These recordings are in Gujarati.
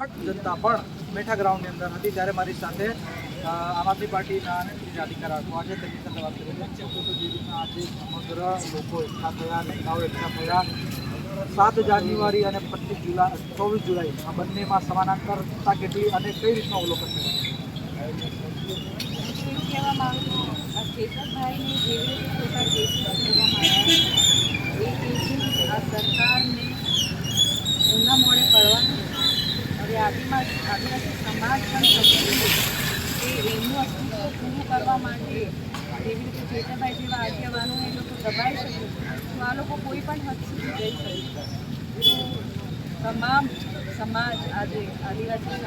જનતા પણ મેઠા ગ્રાઉન્ડની અંદર હતી. ત્યારે મારી સાથે આમ આદમી પાર્ટીના રાધિકા આજે તેમની સાથે વાત કરી તો જે રીતના આજે સમગ્ર લોકો એકઠા થયા, નેતાઓ એકઠા થયા. સાત જાન્યુઆરી અને પચીસ જુલાઈ, ચોવીસ જુલાઈ, આ બંનેમાં સમાનાંતરતા કેટલી અને કઈ રીતનું અવલોકન થયું એવું કહેવા માંગુ? છું આ ચેતનભાઈને જેવી રીતે ખોટા કેસીસ કરવામાં આવ્યા એ કેસીસ આ સરકારને ઊંધા મોડે પડવાનું હવે આદિવાસી આદિવાસી સમાજ પણ સમજે કે એમનું અસ્તિત્વ પૂરું કરવા માટે જેવી રીતે ચેતનભાઈ જેવા આગેવાનોને એ લોકો દબાઈ શકે તો આ લોકો કોઈ પણ હદ સુધી જઈ શકે તો તમામ સમાજ આજે આદિવાસી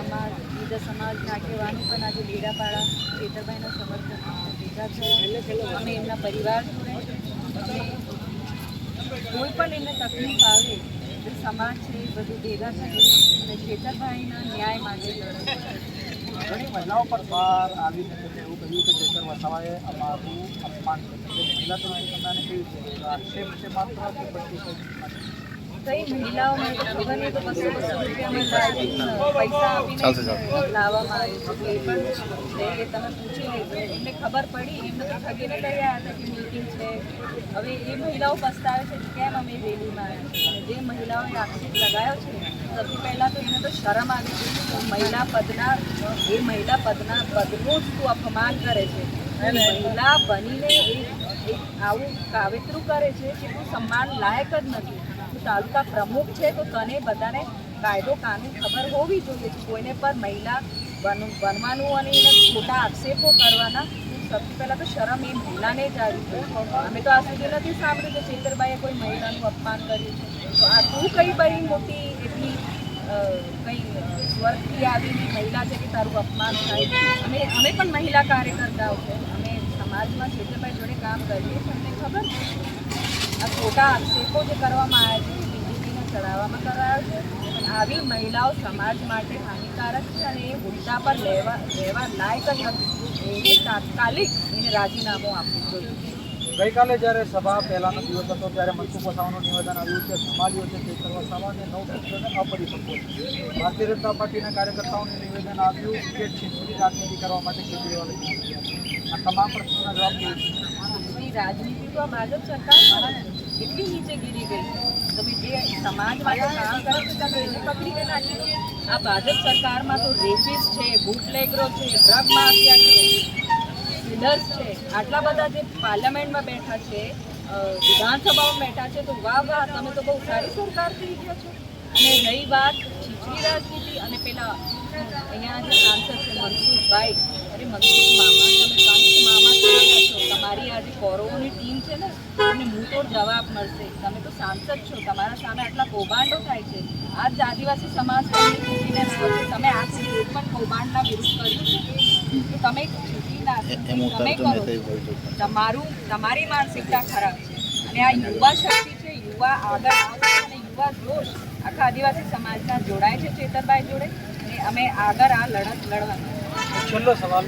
બીજા સમાજના આગેવાનો પણ આજે લીડાપાડા ખેતરભાઈના સમર્થનમાં ભેગા થયા અમે એમના પરિવાર કોઈ પણ એમને તકલીફ આવે, જે સમાજ છે, એ બધું ભેગા થઈ અને ખેતરભાઈના ન્યાય માટે ઘણી મહિલાઓ પર બહાર આવીને એવું કહ્યું કે ચેતર વસાવાએ અમારું અપમાન કર્યું મહિલા તો કેવી છે આક્ષેપ છે માત્ર કંઈ કઈ મહિલાઓને ખબર નહીં તો બસો બસો રૂપિયામાં પૈસા આપીને લાવવામાં આવે છે. એ પણ એ તમે પૂછી લેજો. એમને ખબર પડી એમને તો ઠગીને ગયા હતા કે મીટિંગ છે. હવે એ મહિલાઓ પસ્તાવે છે કે કેમ અમે રેલીમાં આવ્યા જે મહિલાઓએ આક્ષેપ લગાવ્યો છે સૌથી પહેલાં તો એને તો શરમ આવી ગઈ મહિલા પદના એ મહિલા પદના પદનું જ તું અપમાન કરે છે. મહિલા બનીને એ એક આવું કાવેતરું કરે છે કે તું સન્માન લાયક જ નથી. તું તાલુકા પ્રમુખ છે, તો તને બધાને કાયદો કાનૂન ખબર હોવી જોઈએ કે કોઈને પણ મહિલા બન બનવાનું અને એને ખોટા આક્ષેપો કરવાના સૌથી પહેલાં તો શરમ એ મહિલાને જ આવી છે અમે તો આ સુધી નથી સાંભળ્યું કે ચેતરબાઈએ કોઈ મહિલાનું અપમાન કર્યું છે. તો આ તું કઈ બની મોટી એટલી કંઈ સ્વર્ગથી આવીને મહિલા છે કે તારું અપમાન થાય? અમે અમે પણ મહિલા કાર્યકર્તાઓ છે. અમે સમાજમાં ચેતરભાઈ જોડે કામ કરીએ છીએ. ખબર છે? આ ખોટા આક્ષેપો જે કરવામાં આવ્યા છે બીજેપીને ચડાવવામાં કરાયો છે. પણ આવી મહિલાઓ સમાજ માટે હાનિકારક છે અને એ હોદ્દા પર લેવા લેવા લાયક જ નથી. એ તાત્કાલિક એને રાજીનામું આપવું જોઈએ. ગઈકાલે જ્યારે સભા પહેલાનો દિવસ હતો ત્યારે મનસુખ વસાવાનું નિવેદન આવ્યું કે સંભાળ્યો છે તે વસાવા અને નવ સભ્યોને અપરિપક્વ છે. ભારતીય જનતા પાર્ટીના કાર્યકર્તાઓને નિવેદન આવ્યું કે છીછરી રાજનીતિ કરવા માટે કેજરીવાલે આ તમામ પ્રશ્નોના જવાબ રાજનીતિ તો આ ભાજપ સરકાર. કેટલી નીચે ગીરી ગઈ? તમે જે સમાજ માટે કામ કરો છો તમે એને પકડીને નાખી દો. આ ભાજપ સરકારમાં તો રેપિસ છે બુટલેગરો છે ડ્રગ માફિયા છે ડીલર્સ છે. આટલા બધા જે પાર્લામેન્ટમાં બેઠા છે વિધાનસભામાં બેઠા છે તો વાહ વાહ તમે તો બહુ સારી સરકાર થઈ ગયા છો. અને રહી વાત છીછરી રાજનીતિ અને પેલા અહીંયા જે સાંસદ છે મનસુખભાઈ અરે મનસુખ મામા તમે કંસ મામા થયેલા છો? તમારી આ જે કોરોની ટીમ છે ને તમને મુંહતોડ જવાબ મળશે. તમે તો સાંસદ છો તમારા સામે આટલા કૌભાંડો થાય છે. આ જ આદિવાસી સમાજ ચૂંટીને આવ્યો છે. તમે આ સુધી એક પણ કૌભાંડના વિરુદ્ધ કર્યું છે? તો તમે ચૂંટી ના તમે કરો. તમારું તમારી માનસિકતા ખરાબ છે. અને આ યુવા શક્તિ છે યુવા આગળ આવશે અને યુવા જોશ આખા આદિવાસી સમાજના જોડાય છે ચેતરભાઈ જોડે. અને અમે આગળ આ લડત લડવાનું છેલ્લો સવાલ,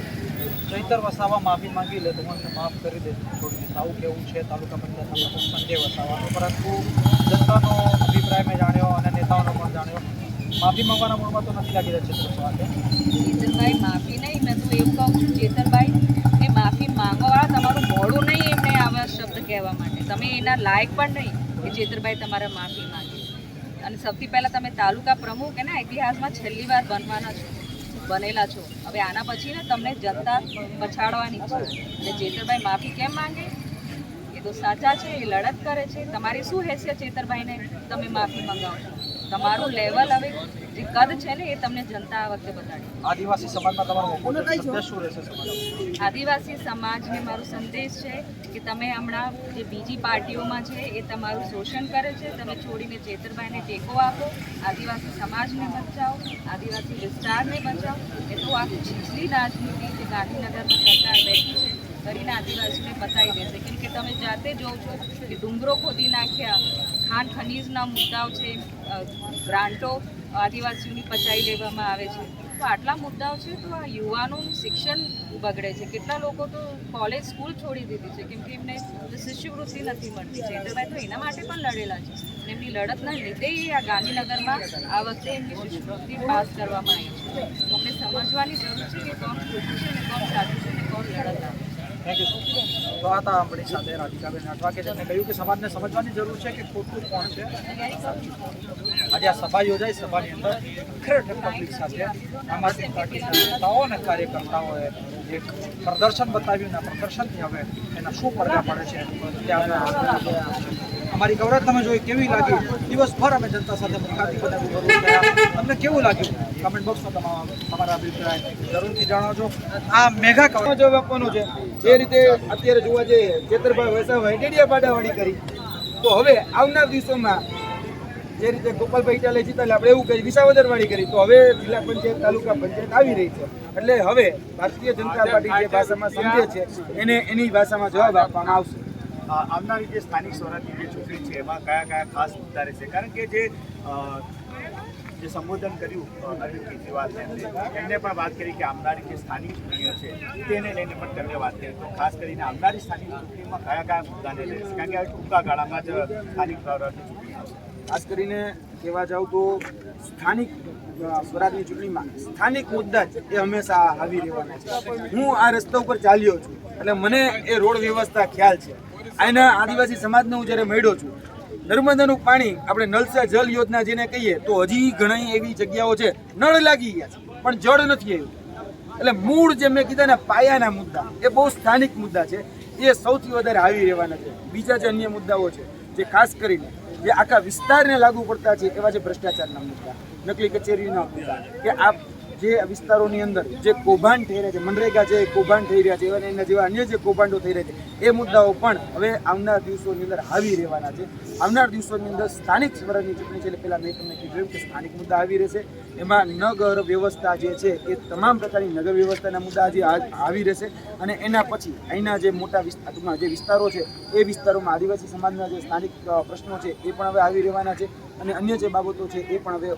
ચૈતર વસાવા માફી માંગી લે તો મને માફ કરી દે છોડી દે આવું કેવું છે, તાલુકા પંચાયતના પ્રમુખ સંજય વસાવાનું પરંતુ જનતાનો અભિપ્રાય મેં જાણ્યો અને નેતાઓનો પણ જાણ્યો. માફી માંગવાના મૂળમાં તો નથી લાગી રહ્યા ચૈતર વસાવા ચેતરભાઈ, માફી નહીં, મેં તો એવું કહું છું ચેતરભાઈ એ માફી માંગવાવાળા તમારું મોડું નહીં એમને આવા શબ્દ કહેવા માટે. તમે એના લાયક પણ નહીં કે ચેતરભાઈ તમારા માફી માંગે. અને સૌથી પહેલાં તમે તાલુકા પ્રમુખ એના ઇતિહાસમાં છેલ્લી વાર બનવાના છો. બનેલા છો. હવે આના પછી ને તમને જનતા પછાડવાની છે. અને ચેતરભાઈ માફી કેમ માંગે? એ તો સાચા છે, એ લડત કરે છે. તમારી શું હેસિયત ચેતરભાઈને તમે માફી મંગાવો તમારું લેવલ હવે જે કદ છે ને એ તમને જનતા આ વખતે બતાડી. આદિવાસી સમાજમાં તમારો સંદેશ શું રહેશે સમાજ આદિવાસી સમાજને મારો સંદેશ છે કે તમે હમણાં જે બીજી પાર્ટીઓમાં છે એ તમારું શોષણ કરે છે તમે છોડીને ચેતરભાઈને ટેકો આપો આદિવાસી સમાજને બચાવો આદિવાસી વિસ્તારને બચાવો. એ તો આ છીછલી રાજનીતિ જે ગાંધીનગરમાં સરકાર બેઠી છે કરીને આદિવાસીને બતાવી દેશે. કેમ કે તમે જાતે જોવો છો કે ડુંગરો ખોદી નાખ્યા ખાન ખનીજના મુદ્દાઓ છે ગ્રાન્ટો આદિવાસીઓની પચાઈ લેવામાં આવે છે. તો આટલા મુદ્દાઓ છે તો આ યુવાનોનું શિક્ષણ બગડે છે. કેટલા લોકો તો કોલેજ, સ્કૂલ છોડી દીધી છે, કેમ કે એમને શિષ્યવૃત્તિ નથી મળતી ચેતરભાઈ તો એના માટે પણ લડેલા છે. એમની લડતના લીધે આ ગાંધીનગરમાં આ વખતે એમની શિષ્યવૃત્તિ પાસ કરવામાં આવી છે. તો અમને સમજવાની જરૂર છે કે કોણ ખોટું છે અને કોણ સાચું છે અને કોણ લડત આવે છે. તો આ હતા આપણી સાથે રાધિકાબેન અઠવાકે જેમને કહ્યું કે સમાજને સમજવાની જરૂર છે કે ખોટું કોણ છે. આજે આ સભા યોજાઈ, સભાની અંદર ખરેખર પબ્લિક સાથે આમ આદમી પાર્ટીના નેતાઓ અને કાર્યકર્તાઓએ એક પ્રદર્શન બતાવ્યું અને પ્રદર્શનથી હવે એના શું પડઘા પડે છે અમારી કવરેજ તમે જોઈ કેવી લાગી? દિવસભર અમે જનતા સાથે મુલાકાતી બનાવી તમને કેવું લાગ્યું? કમેન્ટ બોક્સમાં તમારા તમારા અભિપ્રાય જરૂરથી જણાવજો. આ મેગા કવર જવાબ આપવાનો છે જે રીતે અત્યારે જોવા જઈએ ચેતરભાઈ વસાવા હેટેડિયા પાડાવાળી કરી. તો હવે આવનાર દિવસોમાં જે રીતે ગોપાલભાઈ ચાલે જીતા આપણે એવું કહી વિસાવદરવાળી કરી. તો હવે જિલ્લા પંચાયત તાલુકા પંચાયત આવી રહી છે. એટલે હવે ભારતીય જનતા પાર્ટી જે ભાષામાં સમજે છે એને એની ભાષામાં જવાબ આપવામાં આવશે. આવનારી જે સ્થાનિક સ્વરાજની જે ચૂંટણી છે એમાં કયા કયા ખાસ મુદ્દા રહેશે? કારણ કે જે જે સંબોધન કર્યું અરવિંદ કેજરીવાલને એમને પણ વાત કરી કે આવનારી જે સ્થાનિક ચૂંટણીઓ છે, તેને લઈને પણ તેમણે વાત કરી. તો ખાસ કરીને આવનારી સ્થાનિક ચૂંટણીમાં કયા કયા મુદ્દાને રહેશે કારણ કે ટૂંકા ગાળામાં જ સ્થાનિક ચૂંટણી ખાસ કરીને કહેવા જાઉં તો સ્થાનિક સ્વરાજની ચૂંટણીમાં સ્થાનિક મુદ્દા જ એ હંમેશા આવી રહેવાના છે. હું આ રસ્તા ઉપર ચાલ્યો છું. એટલે મને એ રોડ વ્યવસ્થા ખ્યાલ છે. આના આદિવાસી સમાજને હું જ્યારે મળ્યો છું નર્મદાનું પાણી આપણે નલસા જલ યોજના જેને કહીએ, તો હજી ઘણી એવી જગ્યાઓ છે, નળ લાગી ગયા છે, પણ જળ નથી આવ્યું. એટલે મૂળ જે મેં કીધા ને પાયાના મુદ્દા, એ બહુ સ્થાનિક મુદ્દા છે, એ સૌથી વધારે આવી રહેવાના છે. બીજા જે અન્ય મુદ્દાઓ છે, જે ખાસ કરીને, જે આખા વિસ્તારને લાગુ પડતા છે, એવા જે ભ્રષ્ટાચારના મુદ્દા, નકલી કચેરીના મુદ્દા, કે આ જે વિસ્તારોની અંદર જે કૌભાંડ થઈ રહ્યા છે, મનરેગા જે કૌભાંડ થઈ રહ્યા છે, એવા એના જેવા અન્ય જે કૌભાંડો થઈ રહ્યા છે, એ મુદ્દાઓ પણ હવે આવનાર દિવસોની અંદર આવી રહેવાના છે. આવનાર દિવસોની અંદર સ્થાનિક સ્વરાજની ચૂંટણી છે એટલે પહેલાં મેં તમને કીધું કે સ્થાનિક મુદ્દા આવી રહેશે. એમાં નગર વ્યવસ્થા જે છે, એ તમામ પ્રકારની નગર વ્યવસ્થાના મુદ્દા આજે આવી રહેશે અને એના પછી અહીંના જે મોટા વિસ્તારમાં જે વિસ્તારો છે, એ વિસ્તારોમાં આદિવાસી સમાજના જે સ્થાનિક પ્રશ્નો છે, એ પણ હવે આવી રહેવાના છે. અને અન્ય જે બાબતો છે એ પણ હવે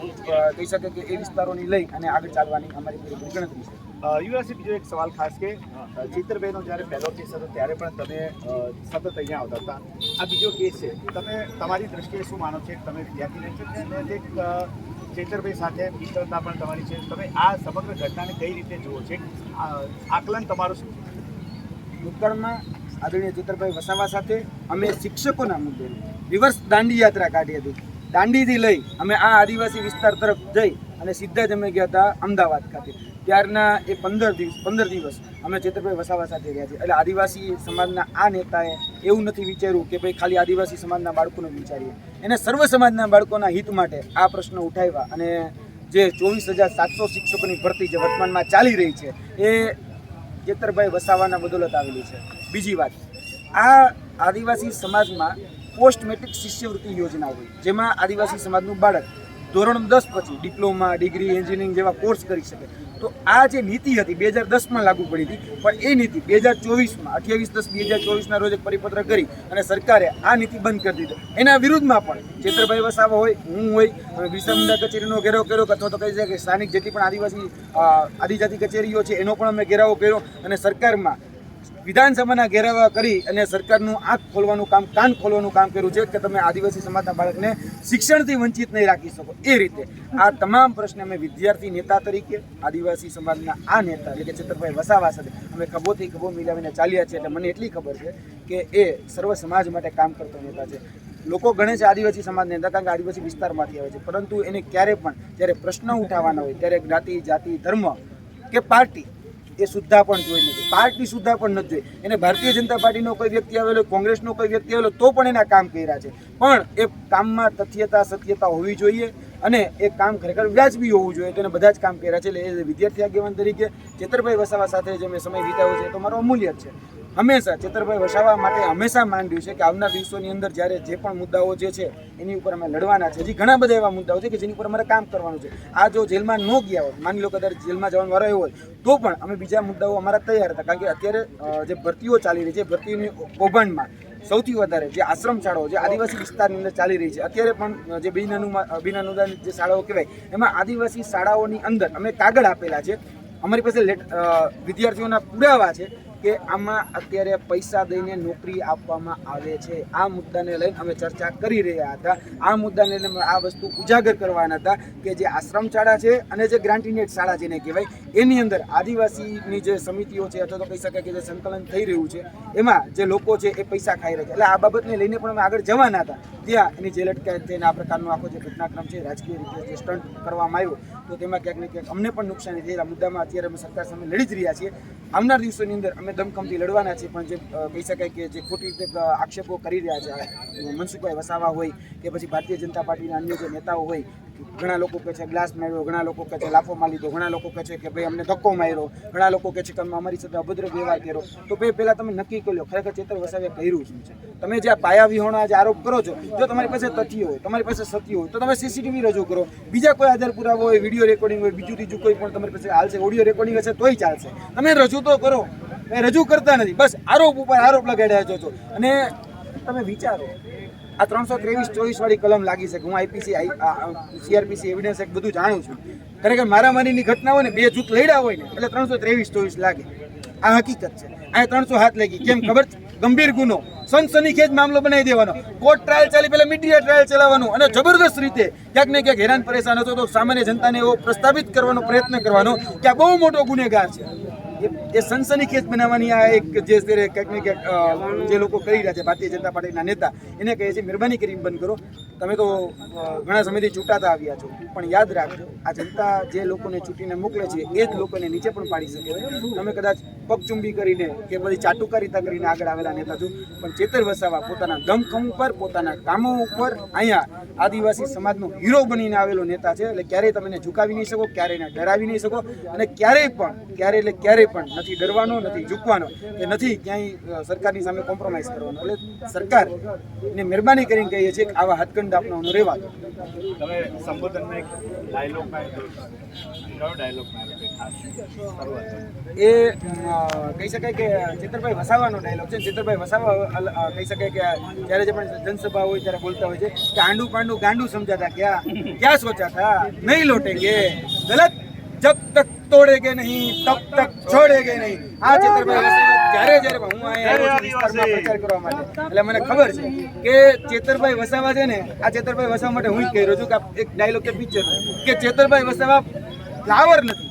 કહી શકે કે એ વિસ્તારોની લઈ અને આગળ ચાલવાની અમારી પૂરી ગણતરી છે. યુવરાજસિંહ બીજો એક સવાલ ખાસ કે અ, જ્યારે પહેલો કેસ હતો ત્યારે પણ તમે સતત અહીંયા આવતા હતા. આ બીજો કેસ છે. તમે તમારી દ્રષ્ટિએ શું માનો છો? તમે વિદ્યાર્થી રહે છે અને એક ચેતરભાઈ સાથે મિત્રતા પણ તમારી છે. તમે આ સમગ્ર ઘટનાને કઈ રીતે જુઓ છે? આ આકલન તમારું શું છે? ભૂતકાળમાં આદરણીય ચેતરભાઈ વસાવા સાથે અમે શિક્ષકોના મુદ્દે રિવર્સ દાંડી યાત્રા કાઢી હતી. દાંડીથી લઈ અમે આ આદિવાસી વિસ્તાર તરફ જઈ અને સીધા જ અમે ગયા હતા અમદાવાદ ખાતે. ત્યારના એ પંદર દિવસ પંદર દિવસ અમે ચેતરભાઈ વસાવા સાથે રહ્યા છીએ. એટલે આદિવાસી સમાજના આ નેતાએ એવું નથી વિચાર્યું કે ભાઈ ખાલી આદિવાસી સમાજના બાળકોને વિચારીએ. એને સર્વ સમાજના બાળકોના હિત માટે આ પ્રશ્ન ઉઠાવ્યા અને જે ચોવીસ હજાર સાતસો શિક્ષકોની ભરતી જે વર્તમાનમાં ચાલી રહી છે, એ ચેતરભાઈ વસાવાના બદોલત આવેલી છે. બીજી વાત, આ આદિવાસી સમાજમાં પોસ્ટ મેટ્રિક શિષ્યવૃત્તિ યોજના હોય, જેમાં આદિવાસી સમાજનું બાળક ધોરણ દસ પછી ડિપ્લોમા, ડિગ્રી, એન્જિનિયરિંગ જેવા કોર્સ કરી શકે. તો આ જે નીતિ હતી બે હજાર દસમાં લાગુ પડી હતી, પણ એ નીતિ બે હજાર ચોવીસમાં, અઠ્યાવીસ દસ બે હજાર ચોવીસના રોજ પરિપત્ર કરી અને સરકારે આ નીતિ બંધ કરી દીધો. એના વિરુદ્ધમાં પણ ચેતરભાઈ વસાવા હોય, હું હોય મુંડા કચેરીનો ઘેરાવ કર્યો અથવા તો કહી શકાય કે સ્થાનિક જેટલી પણ આદિવાસી આદિજાતિ કચેરીઓ છે, એનો પણ અમે ઘેરાવો કર્યો અને સરકારમાં વિધાનસભાના ઘેરાવા કરી અને સરકારનું આંખ ખોલવાનું કામ, કાન ખોલવાનું કામ કર્યું છે કે તમે આદિવાસી સમાજના બાળકને શિક્ષણથી વંચિત નહીં રાખી શકો. એ રીતે આ તમામ પ્રશ્ને અમે વિદ્યાર્થી નેતા તરીકે, આદિવાસી સમાજના આ નેતા એટલે કે છત્રભાઈ વસાવા સાથે અમે ખભોથી ખભો મિલાવીને ચાલ્યા છીએ એટલે મને એટલી ખબર છે કે એ સર્વ સમાજ માટે કામ કરતો નેતા છે. લોકો ગણે છે આદિવાસી સમાજને નેતા કારણ કે આદિવાસી વિસ્તારમાંથી આવે છે. પરંતુ એને ક્યારે પણ જ્યારે પ્રશ્ન ઉઠાવવાના હોય, ત્યારે જ્ઞાતિ, જાતિ, ધર્મ કે પાર્ટી એ સુદ્ધા પણ જોઈ નથી. પાર્ટી સુદ્ધા પણ નથી જોઈ. એને ભારતીય જનતા પાર્ટીનો કોઈ વ્યક્તિ આવેલો, કોંગ્રેસનો કોઈ વ્યક્તિ આવેલો, તો પણ એના કામ કર્યા છે. પણ એ કામમાં તથ્યતા, સત્યતા હોવી જોઈએ અને એ કામ ખરેખર વ્યાજબી હોવું જોઈએ તો એને બધા જ કામ કર્યા છે. એટલે એ વિદ્યાર્થી આગેવાન તરીકે ચેતરભાઈ વસાવા સાથે જે મેં સમય વિતાવ્યો છે તો મારો અમૂલ્ય છે. હંમેશા ચેતરભાઈ વસાવા માટે હંમેશા માંડ્યું છે કે આવનાર દિવસોની અંદર જ્યારે જે પણ મુદ્દાઓ જે છે, એની ઉપર અમે લડવાના છે. હજી ઘણા બધા એવા મુદ્દાઓ છે કે જેની ઉપર અમારે કામ કરવાનું છે. આ જો જેલમાં ન ગયા હોય, માની લો કદાચ જેલમાં જવાનો વારો હોય, તો પણ અમે બીજા મુદ્દાઓ અમારા તૈયાર હતા. કારણ કે અત્યારે જે ભરતીઓ ચાલી રહી છે ભરતીઓની કૌભાંડમાં સૌથી વધારે જે આશ્રમ શાળાઓ જે આદિવાસી વિસ્તારની અંદર ચાલી રહી છે, અત્યારે પણ જે બિન અનુદાન જે શાળાઓ કહેવાય, એમાં આદિવાસી શાળાઓની અંદર અમે કાગળ આપેલા છે. અમારી પાસે લેટ વિદ્યાર્થીઓના પુરાવા છે કે આમાં અત્યારે પૈસા દઈને નોકરી આપવામાં આવે છે. આ મુદ્દાને લઈને અમે ચર્ચા કરી રહ્યા હતા. આ મુદ્દાને લઈને આ વસ્તુ ઉજાગર કરવાના હતા કે જે આશ્રમ શાળા છે અને જે ગ્રાન્ટીનેટ શાળા જેને કહેવાય, એની અંદર આદિવાસીની જે સમિતિઓ છે અથવા તો કહી શકાય કે જે સંકલન થઈ રહ્યું છે, એમાં જે લોકો છે એ પૈસા ખાઈ રહ્યા છે. એટલે આ બાબતને લઈને પણ અમે આગળ જવાના હતા. ત્યાં એની જે અટકાયત થઈને આ પ્રકારનો આખો જે ઘટનાક્રમ છે, રાજકીય રીતે જે સ્ટન્ટ કરવામાં આવ્યો, તો તેમાં ક્યાંક ને ક્યાંક અમને પણ નુકસાની થયેલા મુદ્દામાં અત્યારે અમે સરકાર સામે લડી જ રહ્યા છીએ. આવનાર દિવસોની અંદર અમે દમખમથી લડવાના છીએ, પણ જે કહી શકાય કે જે ખોટી રીતે આક્ષેપો કરી રહ્યા છે મનસુખભાઈ વસાવા હોય કે પછી ભારતીય જનતા પાર્ટીના અન્ય જે નેતાઓ હોય ઘણા લોકો કહે છે, ગ્લાસ માર્યો. ઘણા લોકો કહે છે લાફો મારી લીધો. ઘણા લોકો કહે છે કે, ભાઈ, અમને ધક્કો માર્યો. ઘણા લોકો કહે છે કે, અમે અમારી સાથે અભદ્ર વ્યવહાર કર્યો. તો ભાઈ, પહેલાં તમે નક્કી કરી લો, ખરેખર ચેતર વસાવે કર્યું શું છે? તમે જે આ પાયા વિહોણા જે આરોપ કરો છો, જો તમારી પાસે તથ્ય હોય, તમારી પાસે સત્ય હોય, તો તમે સીસીટીવી રજૂ કરો. બીજા કોઈ આધાર પુરાવો હોય, વીડિયો રેકોર્ડિંગ હોય, બીજું ત્રીજું કોઈ પણ તમારી પાસે હાલશે ઓડિયો રેકોર્ડિંગ હશે, તોય ચાલશે. તમે રજૂ તો કરો રજૂ કરતા નથી. બસ આરોપ ઉપર આરોપ લગાડ્યા છો. અને તમે વિચારો આ ત્રણસો ત્રેવીસ, ચોવીસ વાળી કલમ લાગી શકે હું આઈપીસી સીઆરપીસી એવિડન્સ એક બધું જાણું છું. ખરેખર મારામારીની ઘટના હોય ને બે જૂથ લડ્યા હોય ને, એટલે ત્રણસો ત્રેવીસ, ચોવીસ લાગે. આ હકીકત છે. આ ત્રણસો હાથ લાગી. કેમ ખબર ગંભીર ગુનો. સનસનીખેજ મામલો બનાવી દેવાનો. કોર્ટ ટ્રાયલ ચાલી, પહેલા મીડિયા ટ્રાયલ ચલાવવાનું અને જબરદસ્ત રીતે ક્યાંક ને ક્યાંક હેરાન પરેશાન હતો તો સામાન્ય જનતાને એવો પ્રસ્તાવિત કરવાનો પ્રયત્ન કરવાનો કે આ બહુ મોટો ગુનેગાર છે. એ- સનસની સનસનીખેજ બનાવવાની આ એક જે કંઈક ને કંઈક જે લોકો કરી રહ્યા છે, ભારતીય જનતા પાર્ટીના નેતા, એને કહે છે, મહેરબાની કરી બંધ કરો. તમે તો ઘણા સમયથી ચૂંટાતા આવ્યા છો. પણ યાદ રાખજો, આ જનતા જે લોકોને ચૂંટીને મોકલે છે, એ જ લોકોને નીચે પણ પાડી શકે તમે કદાચ પગચુંબી કરીને કે બધી ચાટુકારિતા કરીને આગળ આવેલા નેતા છો, પણ ચેતર વસાવા પોતાના દમખમ ઉપર, પોતાના કામો ઉપર અહીંયા આદિવાસી સમાજનો હીરો બનીને આવેલો નેતા છે. એટલે ક્યારેય તમે ઝુકાવી નહીં શકો, ક્યારેય ડરાવી નહીં શકો. અને ક્યારેય પણ, ક્યારેય એટલે ક્યારેય પણ નથી ડરવાનો, નથી ઝૂકવાનો. કે નથી ક્યાંય સરકારની સામે કોમ્પ્રોમાઇઝ કરવાનો. એટલે સરકાર ને મહેરબાની કરીને કહીએ છીએ કે આવા હાથકંડ આપનાઓનો રહેવા તમે સંબોધનમાં એક ડાયલોગમાં કયો ડાયલોગમાં એ કહી શકાય કે ચિત્રભાઈ વસાવાનો ડાયલોગ છે. ચિત્રભાઈ વસાવા કહી શકાય કે જ્યારે જે પણ જનસભા હોય ત્યારે બોલતા હોય છે કે આંડુ પાંડુ ગાંડુ સમજાતા ક્યાં? ક્યાં સોચા થા નહીં લોટેંગે. ગલત. જબ તક તોડેગે નહીં તબ તક છોડેગે નહીં. આ ચિત્રભાઈ વસાવા જ્યારે જ્યારે હું અહીંયા વિસ્તારમાં પ્રચાર કરવા માટે. એટલે મને ખબર છે કે ચેતરભાઈ વસાવા છે ને આ ચેતરભાઈ વસાવા માટે હું જ કહી રહ્યો છું કે એક ડાયલોગ કે પિક્ચર કે ચેતરભાઈ વસાવા ફ્લાવર નથી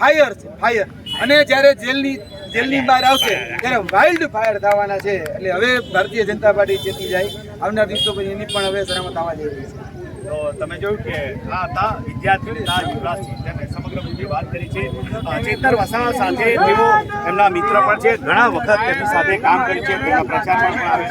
ફાયર છે ફાયર અને જ્યારે જેલની જેલની બહાર આવશે ત્યારે વાઇલ્ડ ફાયર થવાના છે. એટલે હવે ભારતીય જનતા પાર્ટી જીતી જાય. આવનાર દિવસો પછી એની પણ હવે સલામત આવવા જઈ રહી છે. તો તમે જોયું કે આ હતા વિદ્યાર્થી નેતા યુવરાજસિંહ તેમણે સમગ્ર મુદ્દે વાત કરી છે. ચેતર વસાવા સાથે તેઓ એમના મિત્ર પણ છે. ઘણા વખત તેમની સાથે કામ કર્યું છે. તેમના પ્રચાર પણ આવે